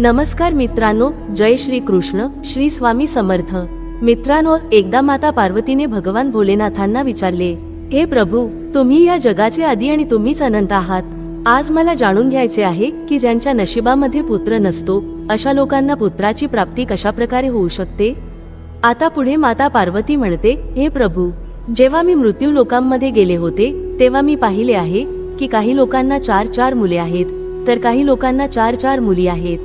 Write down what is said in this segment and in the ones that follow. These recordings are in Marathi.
नमस्कार मित्रांनो जय श्री कृष्ण श्री स्वामी समर्थ. मित्रांनो एकदा माता पार्वतीने भगवान भोलेनाथांना विचारले हे प्रभू तुम्ही या जगाचे आधी आणि तुम्हीच अनंत आहात. आज मला जाणून घ्यायचे आहे की ज्यांच्या नशिबामध्ये पुत्र नसतो अशा लोकांना पुत्राची प्राप्ती कशा प्रकारे होऊ शकते? आता पुढे माता पार्वती म्हणते हे प्रभू जेव्हा मी मृत्यू लोकांमध्ये गेले होते तेव्हा मी पाहिले आहे की काही लोकांना चार चार मुले आहेत तर काही लोकांना चार चार मुली आहेत.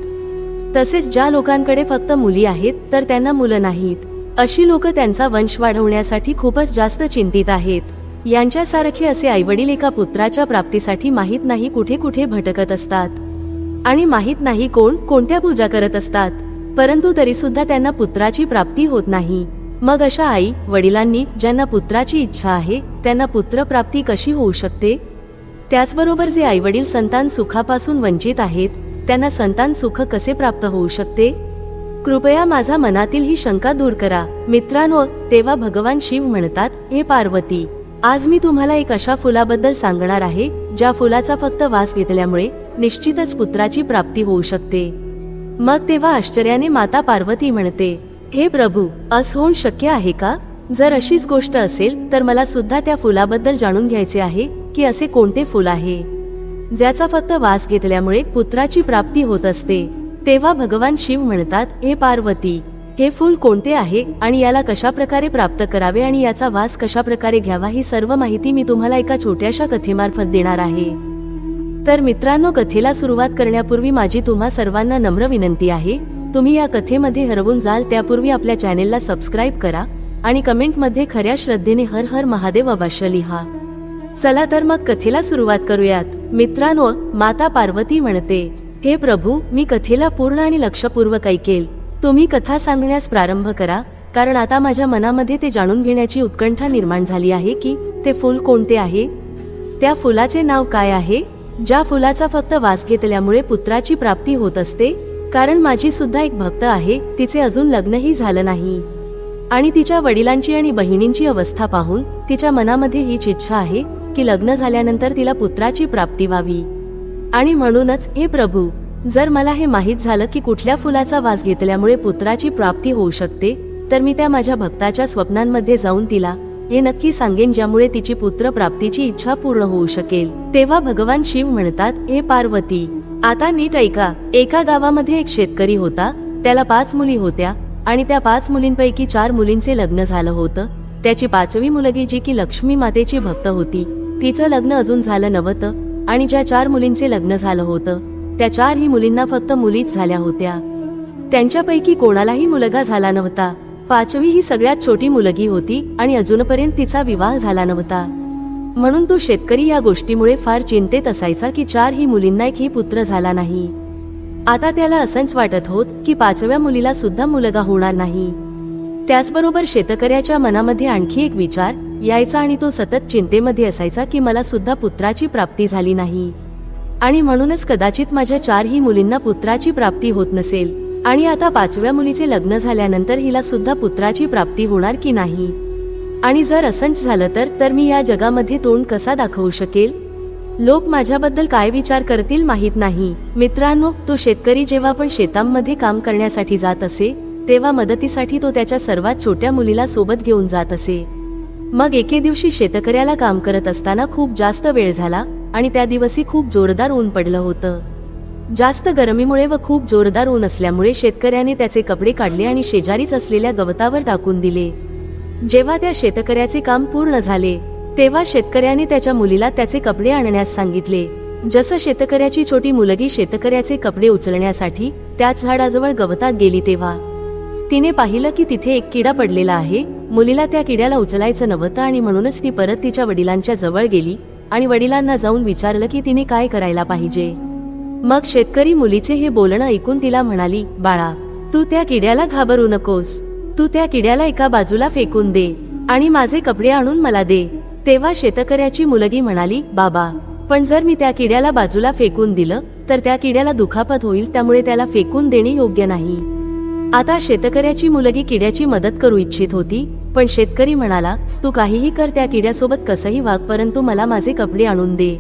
तसेच ज्या लोकांकडे फक्त मुली आहेत तर त्यांना मुलं नाहीत. अशी लोक त्यांचा वंश वाढवण्यासाठी खूपच जास्त चिंतित आहेत. यांच्यासारखे असे आईवडील एका पुत्राच्या प्राप्तीसाठी माहीत नाही कुठे कुठे भटकत असतात. आणि माहीत नाही कोण कोणत्या पूजा करत असतात. परंतु तरी सुद्धा त्यांना पुत्राची प्राप्ती होत नाही. मग अशा आई वडिलांनी ज्यांना पुत्राची इच्छा आहे त्यांना पुत्र प्राप्ती कशी होऊ शकते? त्याचबरोबर जे आईवडील संतान सुखापासून वंचित आहेत त्यांना संतान सुख कसे प्राप्त होऊ शकते? कृपया माझा मनातील ही शंका दूर करा. मित्रांनो तेव्हा भगवान शिव म्हणतात हे पार्वती आज मी तुम्हाला एक अशा फुलाबद्दल सांगणार आहे ज्या फुलाचा फक्त वास घेतल्यामुळे निश्चितच पुत्राची प्राप्ती होऊ शकते. मग तेव्हा आश्चर्याने माता पार्वती म्हणते हे प्रभू अस होऊन शक्य आहे का? जर अशीच गोष्ट असेल तर मला सुद्धा त्या फुलाबद्दल जाणून घ्यायचे आहे की असे कोणते फुल आहे? ज्याचा फक्त वास घेतल्यामुळे पुत्राची प्राप्ती होत असते. तेव्हा भगवान शिव म्हणतात हे पार्वती हे फूल कोणते आहे आणि याला कशा प्रकारे प्राप्त करावे आणि याचा वास कशा प्रकारे घ्यावा ही सर्व माहिती मी तुम्हाला एका छोट्याशा कथेमार्फत देणार आहे. तर मित्रांनो कथेला सुरुवात करण्यापूर्वी माझी तुम्हा सर्वांना नम्र विनंती आहे. तुम्ही या कथेमध्ये हरवून जाल त्यापूर्वी आपल्या चॅनेलला सबस्क्राईब करा आणि कमेंटमध्ये खऱ्या श्रद्धेने हर हर महादेव अवश्य लिहा. चला तर मग कथेला सुरुवात करूयात. मित्रांनो माता पार्वती म्हणते हे प्रभू मी कथेला पूर्ण आणि लक्षपूर्वक ऐकेल. तुम्ही कथा सांगण्यास प्रारंभ करा कारण आता माझ्या मनामध्ये ते जाणून घेण्याची उत्कंठा निर्माण झाली आहे की ते फुल कोणते आहे? त्या फुलाचे नाव काय आहे? ज्या फुलाचा फक्त वास घेतल्यामुळे पुत्राची प्राप्ती होत असते कारण माझी सुद्धा एक भक्त आहे तिचे अजून लग्नही झालं नाही. आणि तिच्या वडिलांची आणि बहिणींची अवस्था पाहून तिच्या मनामध्ये हीच इच्छा आहे की लग्न झाल्यानंतर तिला पुत्राची प्राप्ती व्हावी. आणि म्हणूनच हे प्रभू जर मला हे माहीत झालं की कुठल्या फुलाचा वास घेतल्यामुळे पुत्राची प्राप्ती होऊ शकते तर मी त्या माझ्या भक्ताच्या स्वप्नांमध्ये जाऊन तिला हे नक्की सांगेन ज्यामुळे तिची पुत्र प्राप्तीची इच्छा पूर्ण होऊ शकेल. तेव्हा भगवान शिव म्हणतात हे पार्वती आता नीट ऐका एका गावामध्ये एक शेतकरी होता त्याला पाच मुली होत्या आणि त्या पाच मुलींपैकी चार मुलींचे लग्न झालं होतं. त्याची पाचवी मुलगी जी की लक्ष्मी मातेची भक्त होती तिचं लग्न अजून झालं नव्हतं आणि ज्या चार मुलींचे लग्न झालं होतं त्या चारही मुलींना फक्त मुलीच झाल्या होत्या. त्यांच्यापैकी कोणालाही मुलगा झाला नव्हता. पाचवी ही सगळ्यात छोटी मुलगी होती आणि अजूनपर्यंत तिचा विवाह झाला नव्हता. म्हणून तो शेतकरी या गोष्टीमुळे फार चिंतेत असायचा की चार ही मुलींना एकही पुत्र झाला नाही. आता त्याला असंच वाटत होत की पाचव्या मुलीला सुद्धा मुलगा होणार नाही. त्याचबरोबर शेतकऱ्याच्या मनामध्ये आणखी एक विचार यायचा आणि तो सतत चिंतेमध्ये असायचा की मला सुद्धा पुत्राची प्राप्ती झाली नाही. आणि म्हणूनच कदाचित माझ्या चारही मुलींना पुत्राची प्राप्ती होत नसेल. आणि आता पाचव्या मुलीचे लग्न झाल्यानंतर हिला सुद्धा पुत्राची प्राप्ती होणार की नाही? आणि जर असंच झालं तर तर मी या जगामध्ये तोंड कसा दाखवू शकेल? लोक माझ्याबद्दल काय विचार करतील माहीत नाही. मित्रांनो तो शेतकरी जेव्हा पण शेतांमध्ये काम करण्यासाठी जात असे तेव्हा मदतीसाठी तो त्याच्या सर्वात छोट्या मुलीला सोबत घेऊन जात असे. मग एके दिवशी शेतकऱ्याला काम करत असताना खूप जास्त वेळ झाला आणि त्या दिवशी खूप जोरदार ऊन पडलं होतं. जास्त गरमीमुळे व खूप जोरदार ऊन असल्यामुळे शेतकऱ्याने त्याचे कपडे काढले आणि शेजारीच असलेल्या गवतावर टाकून दिले. जेव्हा त्या शेतकऱ्याचे काम पूर्ण झाले तेव्हा शेतकऱ्याने त्याच्या मुलीला त्याचे कपडे आणण्यास सांगितले. जसं शेतकऱ्याची छोटी मुलगी शेतकऱ्याचे कपडे उचलण्यासाठी त्याच झाडाजवळ गवतात गेली तेव्हा. तिने पाहिलं की तिथे एक किडा पडलेला आहे. मुलीला त्या किड्याला उचलायचं नव्हतं आणि म्हणूनच ती परत तिच्या वडिलांच्या जवळ गेली आणि वडिलांना जाऊन विचारलं की तिने काय करायला पाहिजे. मग शेतकरी मुलीचे हे बोलणं ऐकून तिला म्हणाली बाळा तू त्या किड्याला घाबरू नकोस. तू त्या किड्याला एका बाजूला फेकून दे आणि माझे कपडे आणून मला दे. तेव्हा शेतकऱ्याची मुलगी म्हणाली बाबा पण जर मी त्या किड्याला बाजूला फेकून दिलं तर त्या किड्याला दुखापत होईल त्यामुळे त्याला फेकून देणे योग्य नाही. आता शेतकऱ्याची मुलगी किड्याची मदत करू इच्छित होती पण शेतकरी म्हणाला तू काहीही कर त्या किड्यासोबत कसंही वाग परंतु मला माझे कपडे आणून दे.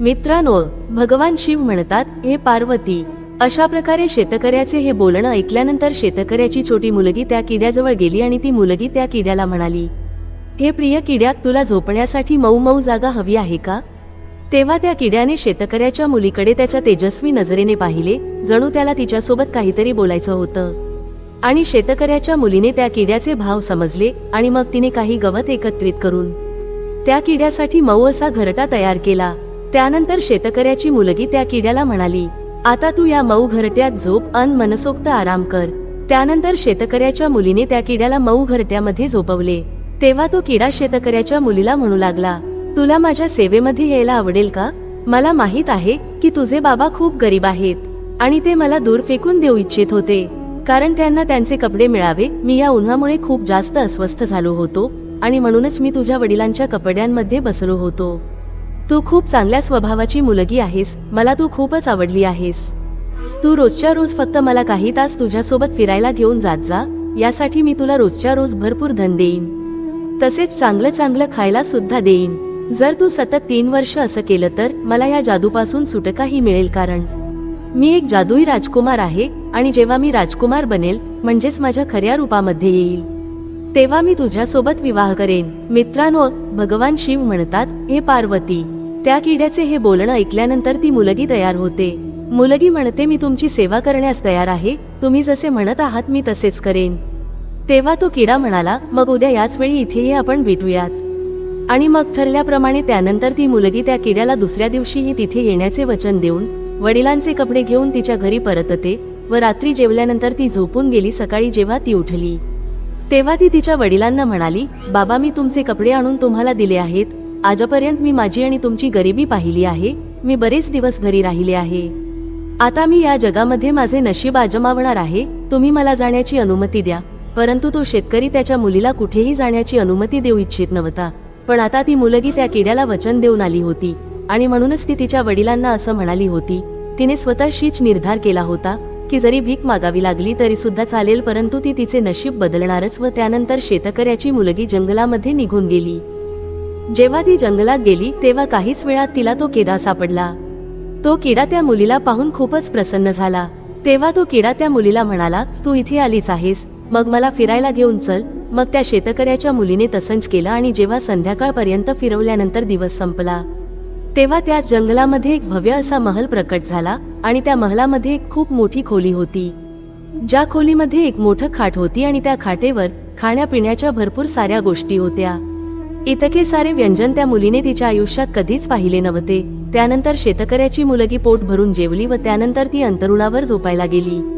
मित्रांनो भगवान शिव म्हणतात हे पार्वती अशा प्रकारे शेतकऱ्याचे हे बोलणं ऐकल्यानंतर शेतकऱ्याची छोटी मुलगी त्या किड्याजवळ गेली आणि ती मुलगी त्या किड्याला म्हणाली हे प्रिय किड्यात तुला झोपण्यासाठी मऊ मऊ जागा हवी आहे का? तेव्हा त्या किड्याने शेतकऱ्याच्या मुलीकडे त्याच्या तेजस्वी नजरेने पाहिले. जणू त्याला तिच्यासोबत काहीतरी बोलायचं होतं. आणि शेतकऱ्याच्या मुलीने त्या किड्याचे भाव समजले आणि मग तिने काही गवत एकत्रित करून त्या किड्यासाठी मऊ असा घरटा तयार केला. त्यानंतर शेतकऱ्याची मुलगी त्या किड्याला म्हणाली आता तू या मऊ घरट्यात झोप अन मनसोक्त आराम कर. त्यानंतर शेतकऱ्याच्या मुलीने त्या किड्याला मऊ घरट्यामध्ये झोपवले. तेव्हा तो किडा शेतकऱ्याच्या मुलीला म्हणू लागला तुला माझ्या सेवेमध्ये यायला आवडेल का? मला माहीत आहे की तुझे बाबा खूप गरीब आहेत आणि ते मला दूर फेकून देऊ इच्छित होते. कारण त्यांना त्यांचे कपडे मिळावे मी या उन्हामुळे खूप जास्त अस्वस्थ झालो होतो आणि म्हणूनच मी तुझ्या वडिलांच्या कपड्यांमध्ये बसलो होतो. तू खूप चांगल्या स्वभावाची मुलगी आहेस मला तू खूपच आवडली आहेस. तू रोजच्या रोज फक्त मला काही तास तुझ्यासोबत फिरायला घेऊन जात जा यासाठी मी तुला रोजच्या रोज भरपूर धन देईन. तसेच चांगलं चांगलं खायला सुद्धा देईन. जर तू सतत तीन वर्ष असं केलं तर मला या जादूपासून सुटकाही मिळेल कारण मी एक जादुई राजकुमार आहे आणि जेव्हा मी राजकुमार बनेल म्हणजेच माझ्या खऱ्या रूपामध्ये येईल. तेव्हा मी तुझ्यासोबत विवाह करेन. मित्रांनो भगवान शिव म्हणतात हे पार्वती त्या किड्याचे हे बोलणं ऐकल्यानंतर ती मुलगी तयार होते. मुलगी म्हणते मी तुमची सेवा करण्यास तयार आहे. तुम्ही जसे म्हणत आहात मी तसेच करेन. तेव्हा तो किडा म्हणाला मग उद्या याच वेळी इथेही आपण भेटूयात. आणि मग ठरल्याप्रमाणे त्यानंतर ती मुलगी त्या किड्याला दुसऱ्या दिवशीही तिथे येण्याचे वचन देऊन वडिलांचे कपडे घेऊन तिच्या घरी परतते व रात्री जेवल्यानंतर ती झोपून गेली सकाळी जेव्हा ती उठली. तेव्हा ती तिच्या वडिलांना म्हणाली बाबा मी तुमचे कपडे आणून तुम्हाला दिले आहेत. आजपर्यंत मी माझी आणि तुमची गरिबी पाहिली आहे. मी बरेच दिवस घरी राहिले आहे. आता मी या जगामध्ये माझे नशीब आजमावणार आहे. तुम्ही मला जाण्याची अनुमती द्या. परंतु तो शेतकरी त्याच्या मुलीला कुठेही जाण्याची अनुमती देऊ इच्छित नव्हता. पण आता ती मुलगी त्या किड्याला वचन देऊन आली होती. आणि म्हणूनच ती तिच्या वडिलांना असं म्हणाली होती. तिने स्वतःशीच निर्धार केला होता की जरी भीक मागावी लागली तरी सुद्धा चालेल परंतु ती तिचे नशीब बदलणारच व त्यानंतर शेतकऱ्याची मुलगी जंगलामध्ये निघून गेली. जेव्हा ती जंगलात गेली तेव्हा काहीच वेळात तिला तो किडा सापडला. तो किडा त्या मुलीला पाहून खूपच प्रसन्न झाला. तेव्हा तो किडा त्या मुलीला म्हणाला तू इथे आलीच आहेस. मग मला फिरायला घेऊन चल. मग त्या शेतकऱ्याच्या मुलीने तसंच केलं आणि जेव्हा संध्याकाळपर्यंत फिरवल्यानंतर दिवस संपला. तेव्हा त्या जंगलामध्ये एक भव्य असा महल प्रकट झाला आणि त्या महलामध्ये एक खूप मोठी खोली होती. ज्या खोलीमध्ये एक मोठं खाट होती आणि त्या खाटेवर खाण्यापिण्याच्या भरपूर साऱ्या गोष्टी होत्या. इतके सारे व्यंजन त्या मुलीने तिच्या आयुष्यात कधीच पाहिले नव्हते. त्यानंतर शेतकऱ्याची मुलगी पोट भरून जेवली व त्यानंतर ती अंतरुणावर झोपायला गेली.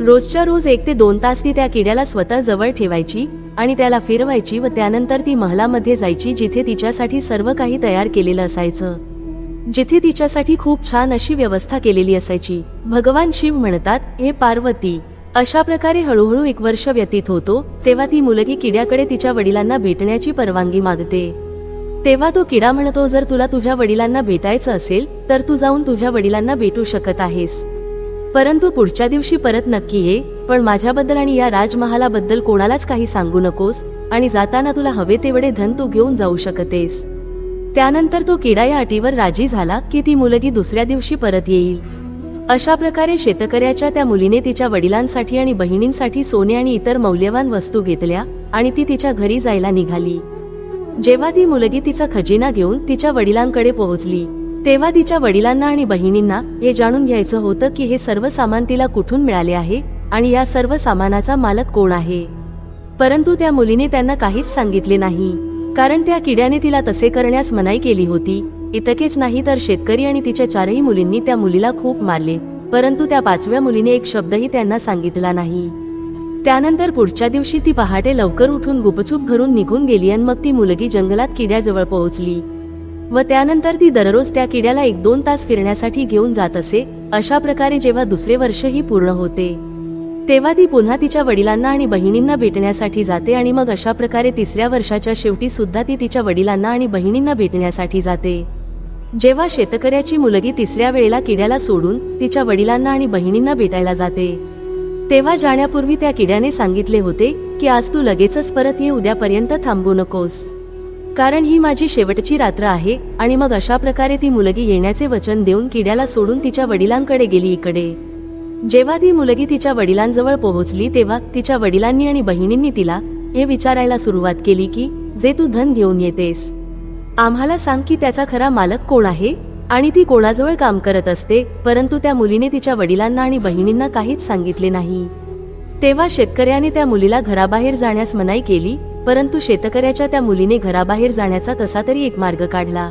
रोजच्या रोज एक ते दोन तास ती त्या किड्याला स्वतः जवळ ठेवायची आणि त्याला फिरवायची व त्यानंतर ती महलामध्ये जायची जिथे तिच्यासाठी सर्व काही तयार केलेलं असायचं. जिथे तिच्यासाठी खूप छान अशी व्यवस्था केलेली असायची. भगवान शिव म्हणतात हे पार्वती अशा प्रकारे हळूहळू एक वर्ष व्यतीत होतो तेव्हा ती मुलगी किड्याकडे तिच्या वडिलांना भेटण्याची परवानगी मागते. तेव्हा तो किडा म्हणतो जर तुला तुझ्या वडिलांना भेटायचं असेल तर तू जाऊन तुझ्या वडिलांना भेटू शकत आहेस. परंतु पुढच्या दिवशी परत नक्की ये पण माझ्याबद्दल आणि या राजमहालाबद्दल कोणालाच काही सांगू नकोस आणि जाताना तुला हवे तेवढे धन तू घेऊन जाऊ शकतेस. त्यानंतर तो किडा या अटीवर राजी झाला की ती मुलगी दुसऱ्या दिवशी परत येईल. अशा प्रकारे शेतकऱ्याच्या त्या मुलीने तिच्या वडिलांसाठी आणि बहिणींसाठी सोने आणि इतर मौल्यवान वस्तू घेतल्या आणि ती तिच्या घरी जायला निघाली. जेव्हा ती मुलगी तिचा खजिना घेऊन तिच्या वडिलांकडे पोहोचली तेव्हा तिच्या वडिलांना आणि बहिणींना हे जाणून घ्यायचं होतं की हे सर्व सामान तिला कुठून मिळाले आहे आणि या सर्व सामानाचा मालक कोण आहे. परंतु त्या मुलीने त्यांना काहीच सांगितले नाही. कारण त्या किड्याने तिला तसे करण्यास मनाई केली होती. इतकेच नाही तर शेतकरी आणि तिच्या चारही मुलींनी त्या मुलीला खूप मारले. परंतु त्या पाचव्या मुलीने एक शब्दही त्यांना सांगितला नाही. त्यानंतर पुढच्या दिवशी ती पहाटे लवकर उठून गुपचूप घरून निघून गेली आणि मग ती मुलगी जंगलात किड्याजवळ पोहोचली. व त्यानंतर ती दररोज त्या किड्याला एक दोन तास फिरण्यासाठी घेऊन जात असे अशा प्रकारे जेव्हा दुसरे वर्षही पूर्ण होते. तेव्हा ती पुन्हा तिच्या वडिलांना आणि बहिणींना भेटण्यासाठी जाते आणि मग अशा प्रकारे तिसऱ्या वर्षाच्या शेवटी सुद्धा ती तिच्या वडिलांना आणि बहिणींना भेटण्यासाठी जाते. जेव्हा शेतकऱ्याची मुलगी तिसऱ्या वेळेला किड्याला सोडून तिच्या वडिलांना आणि बहिणींना भेटायला जाते. तेव्हा जाण्यापूर्वी त्या किड्याने सांगितले होते की आज तू लगेचच परत ये उद्यापर्यंत थांबू नकोस. कारण ही माझी शेवटची रात्र आहे आणि मग अशा प्रकारे ती मुलगी येण्याचे वचन देऊन किड्याला सोडून तिच्या वडिलांकडे गेली इकडे. जेव्हा ती मुलगी तिच्या वडिलांजवळ पोहोचली तेव्हा तिच्या वडिलांनी आणि बहिणींनी तिला हे विचारायला सुरुवात केली की जे तू धन घेऊन येतेस. आम्हाला सांग की त्याचा खरा मालक कोण आहे? आणि ती कोणाजवळ काम करत असते परंतु त्या मुलीने तिच्या वडिलांना आणि बहिणींना काहीच सांगितले नाही. तेव्हा शेतकऱ्याने त्या मुलीला घराबाहेर जाण्यास मनाई केली परंतु शेतकऱ्याच्या त्या मुलीने घराबाहेर जाण्याचा कसा तरी एक मार्ग काढला.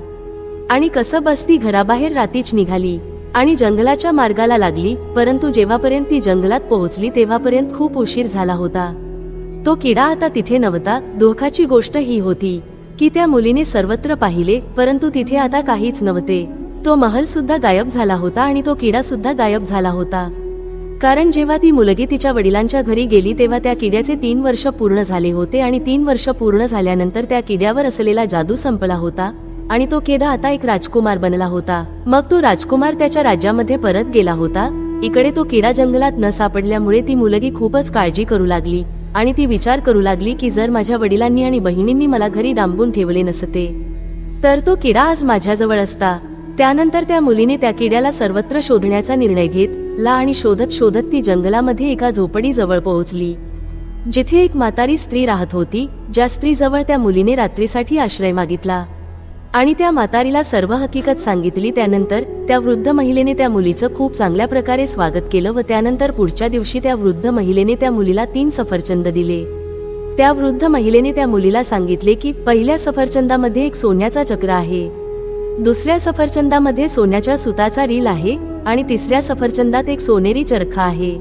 आणि कसं बसती घराबाहेर रातीच निघाली आणि जंगलाच्या मार्गाला लागली परंतु जेव्हापर्यंत ती जंगलात पोहोचली तेव्हापर्यंत खूप उशीर झाला होता. तो किडा आता तिथे नव्हता धोकाची गोष्ट ही होती की त्या मुलीने सर्वत्र पाहिले परंतु तिथे आता काहीच नव्हते. तो महल सुद्धा गायब झाला होता आणि तो किडा सुद्धा गायब झाला होता. कारण जेव्हा ती मुलगी तिच्या वडिलांच्या घरी गेली तेव्हा त्या किड्याचे तीन वर्ष पूर्ण झाले होते आणि तीन वर्ष पूर्ण झाल्यानंतर त्या किड्यावर असलेला जादू संपला होता आणि तो किडा आता एक राजकुमार बनला होता. मग तो राजकुमार त्याच्या राज्यामध्ये परत गेला होता. इकडे तो किडा जंगलात न सापडल्यामुळे ती मुलगी खूपच काळजी करू लागली आणि ती विचार करू लागली की जर माझ्या वडिलांनी आणि बहिणींनी मला घरी डांबून ठेवले नसते तर तो किडा आज माझ्याजवळ असता. त्यानंतर त्या मुलीने त्या किड्याला सर्वत्र शोधण्याचा निर्णय घेत ला आणि शोधत शोधत ती जंगलामध्ये एका झोपडीजवळ पोहोचली. जिथे एक म्हातारी स्त्री राहत होती ज्या स्त्रीजवळ त्या मुलीने रात्रीसाठी आश्रय मागितला. आणि त्या म्हातारीला सर्व हकीकत सांगितली त्यानंतर त्या वृद्ध महिलेने त्या मुलीचं खूप चांगल्या प्रकारे स्वागत केलं व त्यानंतर पुढच्या दिवशी त्या वृद्ध महिलेने त्या मुलीला तीन सफरचंद दिले. त्या वृद्ध महिलेने त्या मुलीला सांगितले की पहिल्या सफरचंदामध्ये एक सोन्याचा चक्र आहे. दुसऱ्या सफरचंदामध्ये सोन्याच्या सुताचा रील आहे आणि तिसऱ्या सफरचंदात एक सोनेरी चरखा आहे.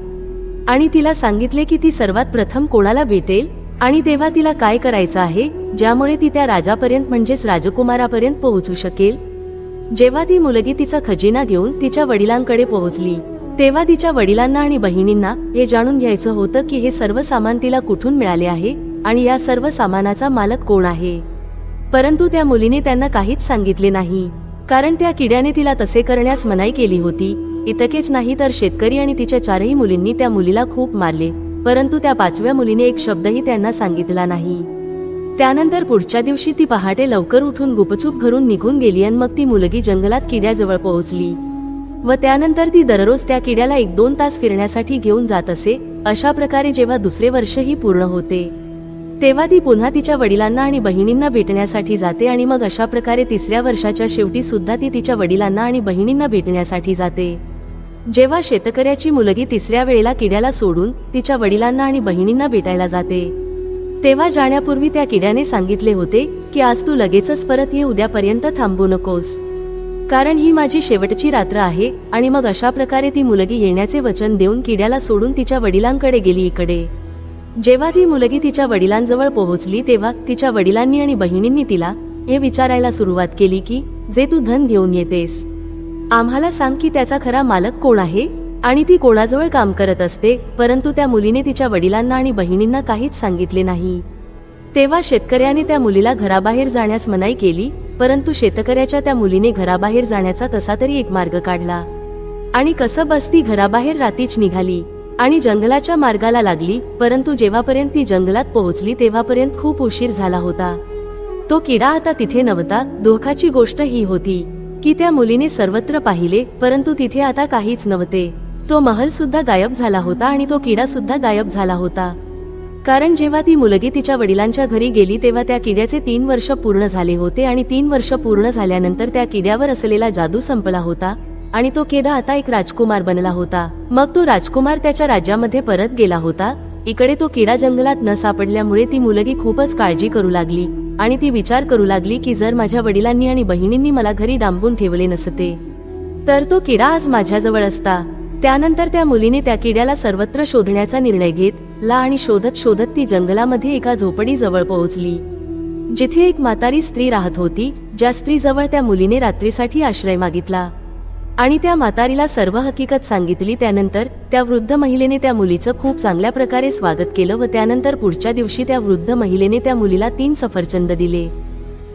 आणि तिला सांगितले की ती सर्वात प्रथम कोणाला भेटेल आणि तेव्हा तिला काय करायचं आहे ज्यामुळे ती त्या राजापर्यंत म्हणजेच राजकुमारापर्यंत पोहोचू शकेल. जेव्हा ती मुलगी तिचा खजिना घेऊन तिच्या वडिलांकडे पोहोचली तेव्हा तिच्या वडिलांना आणि बहिणींना हे जाणून घ्यायचं होतं की हे सर्व सामान तिला कुठून मिळाले आहे आणि या सर्व सामानाचा मालक कोण आहे. परंतु त्या मुलीने त्यांना काहीच सांगितले नाही. कारण त्या किड्याने तिला तसे करण्यास मनाई केली होती. इतकेच नाही तर शेतकरी आणि तिच्या चारही मुलींनी त्या मुलीला खूप मारले. परंतु त्या पाचव्या मुलीने एक शब्दही त्यांना सांगितला नाही. त्यानंतर पुढच्या दिवशी ती पहाटे लवकर उठून गुपचूप घरून निघून गेली आणि मग ती मुलगी जंगलात किड्याजवळ पोहोचली. व त्यानंतर ती दररोज त्या किड्याला एक दोन तास फिरण्यासाठी घेऊन जात असे. अशा प्रकारे जेव्हा दुसरे वर्षही पूर्ण होते. तेव्हा ती पुन्हा तिच्या वडिलांना आणि बहिणींना भेटण्यासाठी जाते आणि मग अशा प्रकारे तिसऱ्या वर्षाच्या शेवटी सुद्धा ती तिच्या वडिलांना आणि बहिणींना भेटण्यासाठी जाते. जेव्हा शेतकऱ्याची मुलगी तिसऱ्या वेळेला किड्याला सोडून तिच्या वडिलांना आणि बहिणींना भेटायला जाते. तेव्हा जाण्यापूर्वी त्या किड्याने सांगितले होते की आज तू लगेचच परत ये उद्यापर्यंत थांबू नकोस. कारण ही माझी शेवटची रात्र आहे आणि मग अशा प्रकारे ती मुलगी येण्याचे वचन देऊन किड्याला सोडून तिच्या वडिलांकडे गेली इकडे. जेव्हा ती मुलगी तिच्या वडिलांजवळ पोहोचली तेव्हा तिच्या वडिलांनी आणि बहिणींनी तिला हे विचारायला सुरुवात केली की जे तू धन घेऊन येतेस आम्हाला सांग की त्याचा खरा मालक कोण आहे? आणि ती कोणाजवळ काम करत असते परंतु त्या मुलीने तिच्या वडिलांना आणि बहिणींना काहीच सांगितले नाही. तेव्हा शेतकऱ्याने त्या मुलीला घराबाहेर जाण्यास मनाई केली परंतु शेतकऱ्याच्या त्या मुलीने घराबाहेर जाण्याचा कसा तरी एक मार्ग काढला. आणि कसं बस ती घराबाहेर रातीच निघाली. आणि जंगलाच्या मार्गाला लागली परंतु जेव्हापर्यंत ती जंगलात पोहोचली तेव्हापर्यंत खूप उशीर झाला होता. तो किडा आता तिथे नव्हता. धोकाची गोष्ट ही होती की त्या मुलीने सर्वत्र पाहिले परंतु तिथे आता काहीच नव्हते. तो महल सुद्धा गायब झाला होता आणि तो किडा सुद्धा गायब झाला होता. कारण जेव्हा ती मुलगी तिच्या वडिलांच्या घरी गेली तेव्हा त्या किड्याचे तीन वर्ष पूर्ण झाले होते आणि तीन वर्ष पूर्ण झाल्यानंतर त्या किड्यावर असलेला जादू संपला होता. आणि तो किडा आता एक राजकुमार बनला होता. मग तो राजकुमार त्याच्या राज्यामध्ये परत गेला होता. इकडे तो किडा जंगलात न सापडल्यामुळे ती मुलगी खूपच काळजी करू लागली. आणि ती विचार करू लागली की जर माझ्या वडिलांनी आणि बहिणींनी मला घरी डांबून ठेवले नसते तर तो किडा आज माझ्याजवळ असता. त्यानंतर त्या मुलीने त्या किड्याला सर्वत्र शोधण्याचा निर्णय घेत ला आणि शोधत शोधत ती जंगलामध्ये एका झोपडीजवळ पोहोचली. जिथे एक म्हातारी स्त्री राहत होती ज्या स्त्रीजवळ त्या मुलीने रात्रीसाठी आश्रय मागितला. आणि त्या म्हातारीला सर्व हकीकत सांगितली त्यानंतर त्या वृद्ध महिलेने त्या मुलीचं खूप चांगल्या प्रकारे स्वागत केलं व त्यानंतर पुढच्या दिवशी त्या वृद्ध महिलेने त्या मुलीला तीन सफरचंद दिले.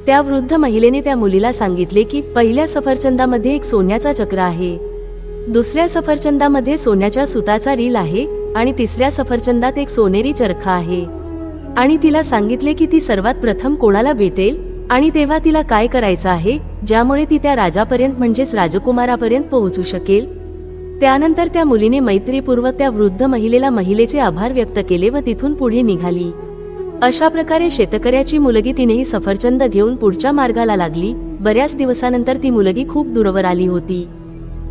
त्या वृद्ध महिलेने त्या मुलीला सांगितले की पहिल्या सफरचंदामध्ये एक सोन्याचा चक्र आहे. दुसऱ्या सफरचंदामध्ये सोन्याच्या सुताचा रील आहे आणि तिसऱ्या सफरचंदात एक सोनेरी चरखा आहे. आणि तिला सांगितले की ती सर्वात प्रथम कोणाला भेटेल? आणि तेव्हा तिला काय करायचं आहे ज्यामुळे ती त्या राजापर्यंत म्हणजेच राजकुमारापर्यंत पोहोचू शकेल? त्यानंतर त्या मुलीने मैत्रीपूर्वक त्या वृद्ध महिलेला महिलेचे आभार व्यक्त केले व तिथून पुढे निघाली. अशा प्रकारे शेतकऱ्याची मुलगी तिनेही सफरचंद घेऊन पुढच्या मार्गाला लागली. बऱ्याच दिवसानंतर ती मुलगी खूप दूरवर आली होती.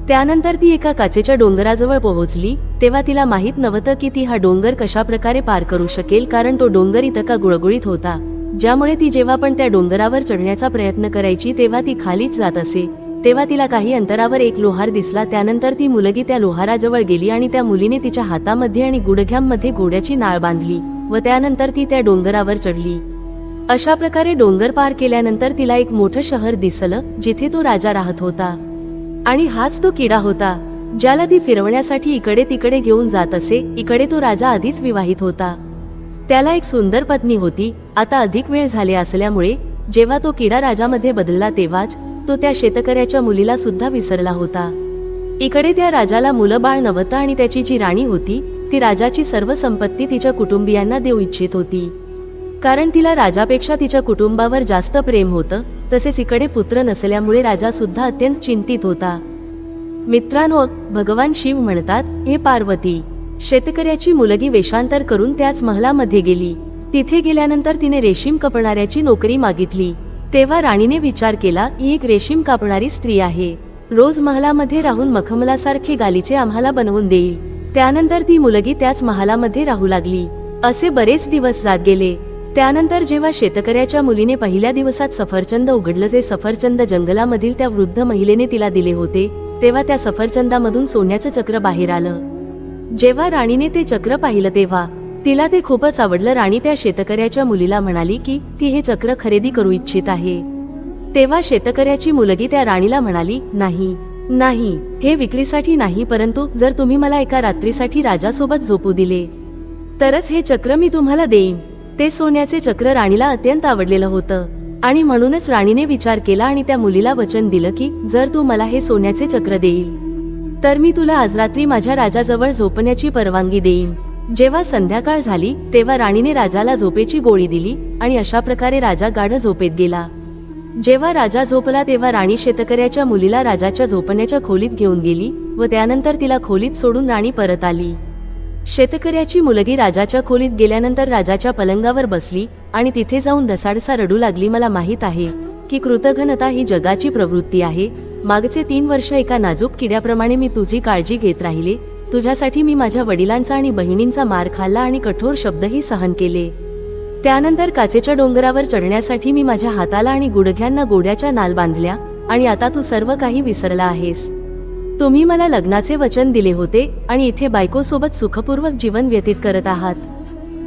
त्यानंतर ती एका काचेच्या डोंगराजवळ पोहोचली. तेव्हा तिला माहीत नव्हतं की ती हा डोंगर कशा प्रकारे पार करू शकेल कारण तो डोंगर इतका गुळगुळीत होता. ज्यामुळे ती जेव्हा पण त्या डोंगरावर चढण्याचा प्रयत्न करायची तेव्हा ती खालीच जात असे. तेव्हा तिला काही अंतरावर एक लोहार दिसला त्यानंतर ती मुलगी त्या लोहाराजवळ गेली आणि त्या मुलीने तिच्या हातामध्ये आणि गुडघ्यांमध्ये घोड्याची नाळ बांधली व त्यानंतर ती त्या डोंगरावर चढली. अशा प्रकारे डोंगर पार केल्यानंतर तिला एक मोठं शहर दिसलं जिथे तो राजा राहत होता. आणि हाच तो किडा होता ज्याला ती फिरवण्यासाठी इकडे तिकडे घेऊन जात असे इकडे तो राजा आधीच विवाहित होता. त्याला एक सुंदर पत्नी होती. आता अधिक वेळ झाले असल्यामुळे जेव्हा तो किडा राजामध्ये बदलला तेव्हाच तो त्या शेतकऱ्याच्या मुलीला सुद्धा विसरला होता. इकडे त्या राजाला मुलं बाळ नव्हतं आणि त्याची जी राणी होती ती राजाची सर्व संपत्ती तिच्या कुटुंबियांना देऊ इच्छित होती. कारण तिला राजापेक्षा तिच्या कुटुंबावर जास्त प्रेम होतं तसेच इकडे पुत्र नसल्यामुळे राजा सुद्धा अत्यंत चिंतित होता. मित्रांनो भगवान शिव म्हणतात हे पार्वती शेतकऱ्याची मुलगी वेषांतर करून त्याच महलामध्ये गेली. तिथे गेल्यानंतर तिने रेशीम कपणाऱ्याची नोकरी मागितली. तेव्हा राणीने विचार केला ही एक रेशीम कापणारी स्त्री आहे. रोज महालामध्ये राहून मखमलासारखे गालीचे आम्हाला बनवून देईल. त्यानंतर ती मुलगी त्याच महालामध्ये राहू लागली. असे बरेच दिवस जात गेले. त्यानंतर जेव्हा शेतकऱ्याच्या मुलीने पहिल्या दिवसात सफरचंद उघडलं जे सफरचंद जंगलामधील त्या वृद्ध महिलेने तिला दिले होते तेव्हा त्या सफरचंदामधून सोन्याचं चक्र बाहेर आलं. जेव्हा राणीने ते चक्र पाहिलं तेव्हा तिला ते खूपच आवडलं. राणी त्या शेतकऱ्याच्या मुलीला म्हणाली की ती हे चक्र खरेदी करू इच्छित आहे. तेव्हा शेतकऱ्याची मुलगी त्या राणीला म्हणाली नाही नाही हे विक्रीसाठी नाही परंतु जर तुम्ही मला एका रात्रीसाठी राजासोबत झोपू दिले तरच हे चक्र मी तुम्हाला देईन. ते सोन्याचे चक्र राणीला अत्यंत आवडलेलं होतं. आणि म्हणूनच राणीने विचार केला आणि त्या मुलीला वचन दिलं की जर तू मला हे सोन्याचे चक्र देईल तर मी तुला आज रात्री माझ्या राजाजवळ झोपण्याची परवानगी देईन. जेव्हा संध्याकाळ झाली तेव्हा राणीने राजाला झोपेची गोळी दिली आणि अशा प्रकारे राजा गाढ झोपेत गेला. जेव्हा राजा झोपला तेव्हा राणी शेतकऱ्याच्या मुलीला राजाच्या झोपण्याच्या खोलीत घेऊन गेली व त्यानंतर तिला खोलीत सोडून राणी परत आली. शेतकऱ्याची मुलगी राजाच्या खोलीत गेल्यानंतर राजाच्या पलंगावर बसली आणि तिथे जाऊन रसाडसा रडू लागली मला माहीत आहे. की कृतघ्नता ही जगाची प्रवृत्ती आहे. मागचे तीन वर्ष एका नाजूक किड्याप्रमाणे मी तुझी काळजी घेत राहिले. तुझ्यासाठी मी माझ्या वडिलांचा आणि बहिणींचा मार खाल्ला आणि कठोर शब्दही सहन केले. त्यानंतर काचेच्या डोंगरावर चढण्यासाठी मी माझ्या हाताला आणि गुडघ्यांना गोड्याच्या नाल बांधल्या आणि आता तू सर्व काही विसरला आहेस. तुम्ही मला लग्नाचे वचन दिले होते आणि इथे बायकोसोबत सुखपूर्वक जीवन व्यतीत करत आहात.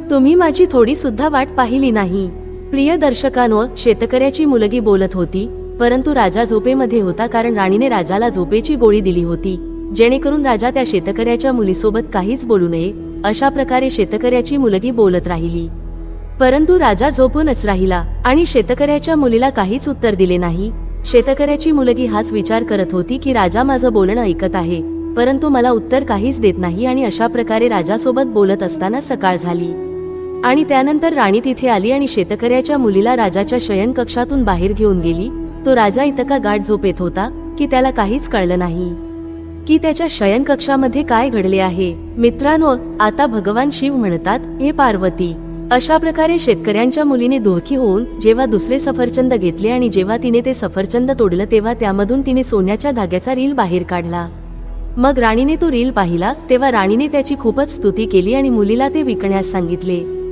तुम्ही माझी थोडी सुद्धा वाट पाहिली नाही. प्रिय दर्शकांनो शेतकऱ्याची मुलगी बोलत होती परंतु राजा झोपेमध्ये होता कारण राणीने राजाला झोपेची गोळी दिली होती जेणेकरून राजा त्या शेतकऱ्याच्या मुलीसोबत काहीच बोलू नये अशा प्रकारे शेतकऱ्याची मुलगी बोलत राहिली. परंतु राजा झोपूनच राहिला आणि शेतकऱ्याच्या मुलीला काहीच उत्तर दिले नाही. शेतकऱ्याची मुलगी हाच विचार करत होती की राजा माझं बोलणं ऐकत आहे परंतु मला उत्तर काहीच देत नाही आणि अशा प्रकारे राजासोबत बोलत असताना सकाळ झाली. आणि त्यानंतर राणी तिथे आली आणि शेतकऱ्याच्या मुलीला राजाच्या शयनकक्षातून बाहेर घेऊन गेली. तो राजा इतका गाठ झोपेत होता की त्याला काहीच कळलं नाही. की त्याच्या शयनकक्षामध्ये काय घडले आहे? मित्रांनो आता भगवान शिव म्हणतात हे पार्वती अशा प्रकारे शेतकऱ्यांच्या मुलीने धोकी होऊन जेव्हा दुसरे सफरचंद घेतले आणि जेव्हा तिने ते सफरचंद तोडलं तेव्हा त्यामधून तिने सोन्याच्या धाग्याचा रील बाहेर काढला. मग राणीने तो रील पाहिला तेव्हा राणीने त्याची खूपच स्तुती केली आणि मुलीला ते विकण्यास सांगितले.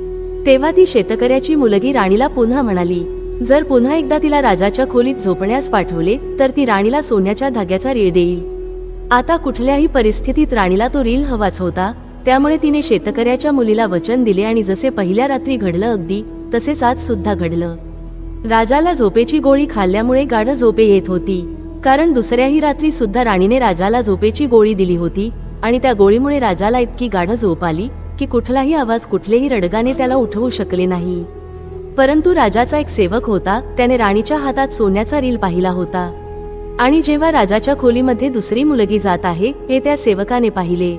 तेव्हा ती शेतकऱ्याची मुलगी राणीला पुन्हा म्हणाली जर पुन्हा एकदा तिला राजाच्या खोलीत झोपण्यास पाठवले तर ती राणीला सोन्याच्या धाग्याचा रीळ देईल. आता कुठल्याही परिस्थितीत राणीला तो रील हवाच होता. त्यामुळे तिने शेतकऱ्याच्या मुलीला वचन दिले आणि जसे पहिल्या रात्री घडलं अगदी तसेच आज सुद्धा घडलं. राजाला झोपेची गोळी खाल्ल्यामुळे गाढ झोपे येत होती. कारण दुसऱ्याही रात्री सुद्धा राणीने राजाला झोपेची गोळी दिली होती आणि त्या गोळीमुळे राजाला इतकी गाढ झोप आली की कुठलाही आवाज कुठलेही रडगाने त्याला उठवू शकले नाही. परंतु राजाचा एक सेवक होता त्याने राणीच्या हातात सोन्याचा रील पाहिला होता. आणि जेव्हा राजाच्या खोलीमध्ये दुसरी मुलगी जात आहे हे त्या सेवकाने पाहिले.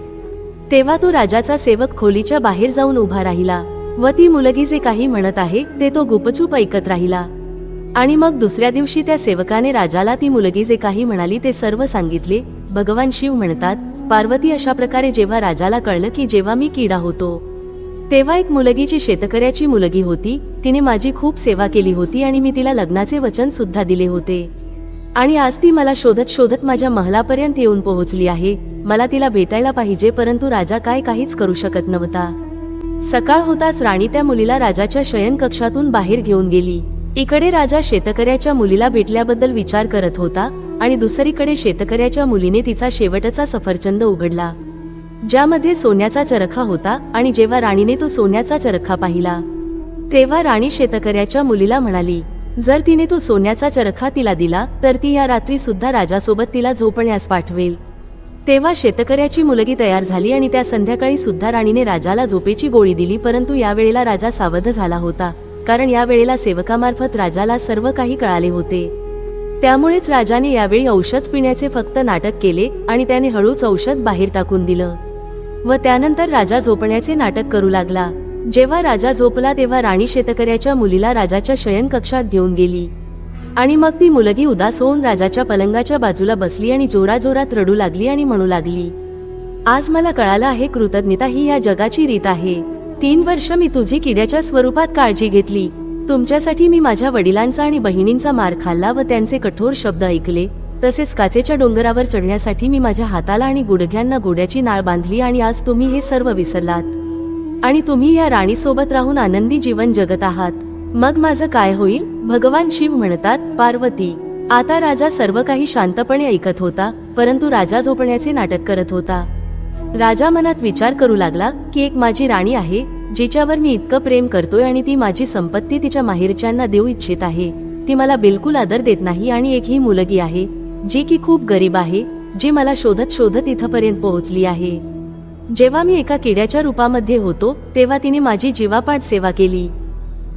तेव्हा तो राजाचा सेवक खोलीच्या बाहेर जाऊन उभा राहिला. व ती मुलगी जे काही म्हणत आहे ते तो गुपचूप ऐकत राहिला. आणि मग दुसऱ्या दिवशी त्या सेवकाने राजाला ती मुलगी जे काही म्हणाली ते सर्व सांगितले. भगवान शिव म्हणतात पार्वती अशा प्रकारे जेव्हा राजाला कळलं की जेव्हा मी किडा होतो तेव्हा एक मुलगी जी शेतकऱ्याची मुलगी होती तिने माझी खूप सेवा केली होती आणि मी तिला लग्नाचे वचन सुद्धा दिले होते. आणि आज ती मला शोधत शोधत माझ्या महलापर्यंत येऊन पोहोचली आहे मला तिला भेटायला पाहिजे परंतु राजा काय काहीच करू शकत नव्हता. सकाळ होताच राणी त्या मुलीला राजाच्या शयन कक्षातून बाहेर घेऊन गेली. इकडे राजा शेतकऱ्याच्या मुलीला भेटल्याबद्दल विचार करत होता आणि दुसरीकडे शेतकऱ्याच्या मुलीने तिचा शेवटचा सफरचंद उघडला ज्यामध्ये सोन्याचा चरखा होता आणि जेव्हा राणीने तो सोन्याचा चरखा पाहिला तेव्हा राणी शेतकऱ्याच्या मुलीला म्हणाली जर तिने तो सोन्याचा चरखा तिला दिला तर ती या रात्री सुद्धा राजासोबत तिला झोपण्यास पाठवेल. तेव्हा शेतकऱ्याची मुलगी तयार झाली आणि त्या संध्याकाळी सुद्धा राणीने राजाला झोपेची गोळी दिली परंतु यावेळेला राजा सावध झाला होता कारण यावेळेला सेवकामार्फत राजाला सर्व काही कळाले होते. त्यामुळेच राजाने यावेळी औषध पिण्याचे फक्त नाटक केले आणि त्याने हळूच औषध बाहेर टाकून दिलं. व त्यानंतर राजा झोपण्याचे नाटक करू लागला. जेव्हा राजा झोपला तेव्हा राणी शेतकऱ्याच्या मुलीला राजाच्या शयन कक्षात घेऊन गेली. आणि मग ती मुलगी उदास होऊन राजाच्या पलंगाच्या बाजूला बसली आणि जोराजोरात रडू लागली आणि म्हणू लागली आज मला कळालं आहे कृतज्ञता ही या जगाची रीत आहे. तीन वर्ष मी तुझी किड्याच्या स्वरूपात काळजी घेतली. तुमच्यासाठी मी माझ्या वडिलांचा आणि बहिणींचा मार खाल्ला व त्यांचे कठोर शब्द ऐकले. तसेच काचेच्या डोंगरावर चढण्यासाठी मी माझ्या हाताला आणि गुडघ्यांना घोड्याची नाळ बांधली आणि आज तुम्ही हे सर्व विसरलात. आणि तुम्ही या राणीसोबत राहून आनंदी जीवन जगत आहात. मग माझं काय होईल? भगवान शिव म्हणतात पार्वती आता राजा सर्व काही शांतपणे ऐकत होता परंतु राजा झोपण्याचे नाटक करत होता. राजा मनात विचार करू लागला की एक माझी राणी आहे जिच्यावर मी इतकं प्रेम करतोय आणि ती माझी संपत्ती तिच्या माहेरच्यांना देऊ इच्छित आहे ती मला बिलकुल आदर देत नाही आणि एक ही मुलगी आहे जी की खूप गरीब आहे जी मला शोधत शोधत इथपर्यंत पोहोचली आहे. जेव्हा मी एका किड्याच्या रूपामध्ये होतो तेव्हा तिने माझी जीवापाड सेवा केली.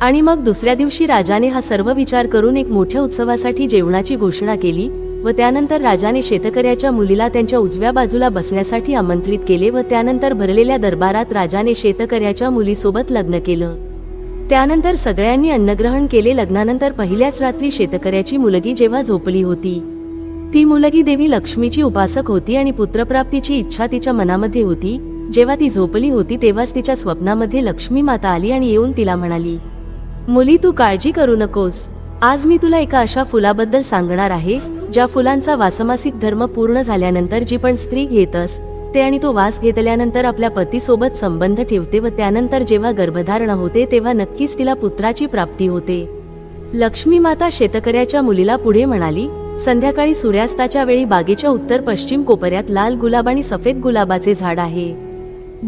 आणि मग दुसऱ्या दिवशी राजाने हा सर्व विचार करून एक मोठ्या उत्सवासाठी जेवणाची घोषणा केली व त्यानंतर राजाने शेतकऱ्याच्या मुलीला त्यांच्या उजव्या बाजूला बसण्यासाठी आमंत्रित केले व त्यानंतर भरलेल्या दरबारात राजाने शेतकऱ्याच्या मुलीसोबत लग्न केलं. त्यानंतर सगळ्यांनी अन्नग्रहण केले. लग्नानंतर पहिल्याच रात्री शेतकऱ्याची मुलगी जेव्हा झोपली होती ती मुलगी देवी लक्ष्मीची उपासक होती आणि पुत्रप्राप्तीची इच्छा तिच्या मनामध्ये होती. जेव्हा ती झोपली होती तेव्हाच तिच्या स्वप्नामध्ये लक्ष्मी माता आली आणि येऊन तिला म्हणाली मुली तू काळजी करू नकोस. आज मी तुला एका अशा फुलाबद्दल सांगणार आहे. ज्या फुलांचा वासमासिक धर्म पूर्ण झाल्यानंतर जी पण स्त्री घेतस ते आणि तो वास घेतल्यानंतर आपल्या पतीसोबत संबंध ठेवते व त्यानंतर जेव्हा गर्भधारणा होते तेव्हा नक्कीच तिला पुत्राची प्राप्ती होते. लक्ष्मी माता शेतकऱ्याच्या मुलीला पुढे म्हणाली संध्याकाळी सूर्यास्ताच्या वेळी बागेच्या उत्तर पश्चिम कोपऱ्यात लाल गुलाब आणि सफेद गुलाबाचे झाड आहे.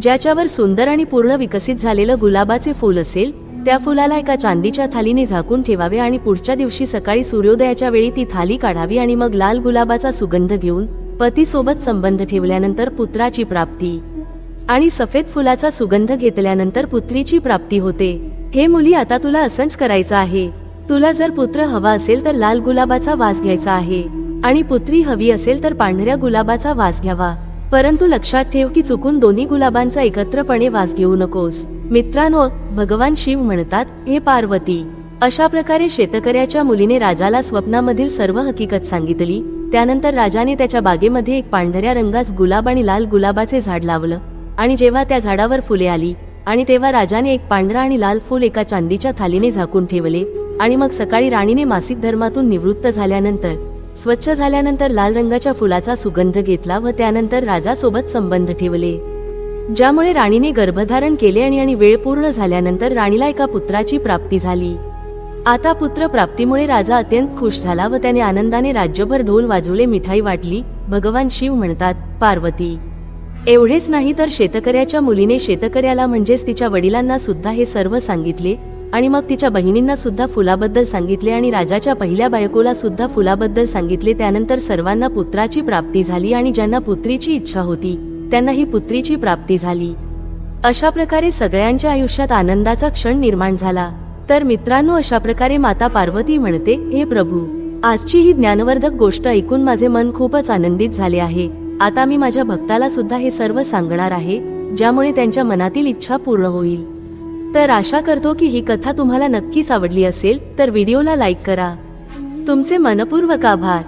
ज्याच्यावर सुंदर आणि पूर्ण विकसित झालेलं गुलाबाचे फूल असेल त्या फुलाला एका चांदीच्या थालीने झाकून ठेवावे आणि पुढच्या दिवशी सकाळी सूर्योदयाच्या वेळी ती थाली काढावी आणि मग लाल गुलाबाचा सुगंध घेऊन पतीसोबत संबंध ठेवल्यानंतर पुत्राची प्राप्ती आणि सफेद फुलाचा सुगंध घेतल्यानंतर पुत्रीची प्राप्ती होते. हे मुली आता तुला असंच करायचं आहे. तुला जर पुत्र हवा असेल तर लाल गुलाबाचा वास घ्यायचा आहे आणि पुत्री हवी असेल तर पांढऱ्या गुलाबाचा वास घ्यावा. परंतु लक्षात ठेव की चुकून दोन्ही गुलाबांचा एकत्रपणे वास घेऊ नकोस. मित्रांनो भगवान शिव म्हणतात हे पार्वती. अशा प्रकारे शेतकऱ्याच्या मुलीने राजाला स्वप्नामधील सर्व हकीकत सांगितली. त्यानंतर राजाने त्याच्या बागेमध्ये एक पांढऱ्या रंगाच गुलाब आणि लाल गुलाबाचे झाड लावलं आणि जेव्हा त्या झाडावर फुले आली आणि तेव्हा राजाने एक पांढरा आणि लाल फूल एका चांदीच्या थालीने झाकून ठेवले आणि मग सकाळी राणीने मासिक धर्मातून निवृत्त झाल्यानंतर स्वच्छ झाल्यानंतर लाल रंगाच्या फुलाचा सुगंध घेतला व त्यानंतर राजासोबत संबंध ठेवले. ज्यामुळे राणीने गर्भधारण केले आणि आणि वेळ पूर्ण झाल्यानंतर राणीला एका पुत्राची प्राप्ती झाली. आता पुत्र प्राप्तीमुळे राजा अत्यंत खुश झाला व त्याने आनंदाने राज्यभर ढोल वाजवले मिठाई वाटली. भगवान शिव म्हणतात पार्वती एवढेच नाही तर शेतकऱ्याच्या मुलीने शेतकऱ्याला म्हणजेच तिच्या वडिलांना सुद्धा हे सर्व सांगितले. आणि मग तिच्या बहिणींना सुद्धा फुलाबद्दल सांगितले आणि राजाच्या पहिल्या बायकोला सुद्धा फुलाबद्दल सांगितले. त्यानंतर सर्वांना पुत्राची प्राप्ती झाली आणि ज्यांना पुत्रीची इच्छा होती त्यांना ही पुत्रीची प्राप्ती झाली. अशा प्रकारे सगळ्यांच्या आयुष्यात आनंदाचा क्षण निर्माण झाला. तर मित्रांनो अशा प्रकारे माता पार्वती म्हणते हे प्रभू आजची ही ज्ञानवर्धक गोष्ट ऐकून माझे मन खूपच आनंदित झाले आहे. आता मी माझ्या भक्ताला सुद्धा हे सर्व सांगणार आहे ज्यामुळे त्यांच्या मनातील इच्छा पूर्ण होईल. तर आशा करतो की ही कथा तुम्हाला नक्कीच आवडली असेल तर व्हिडिओला लाईक करा. तुमचे मनपूर्वक आभार.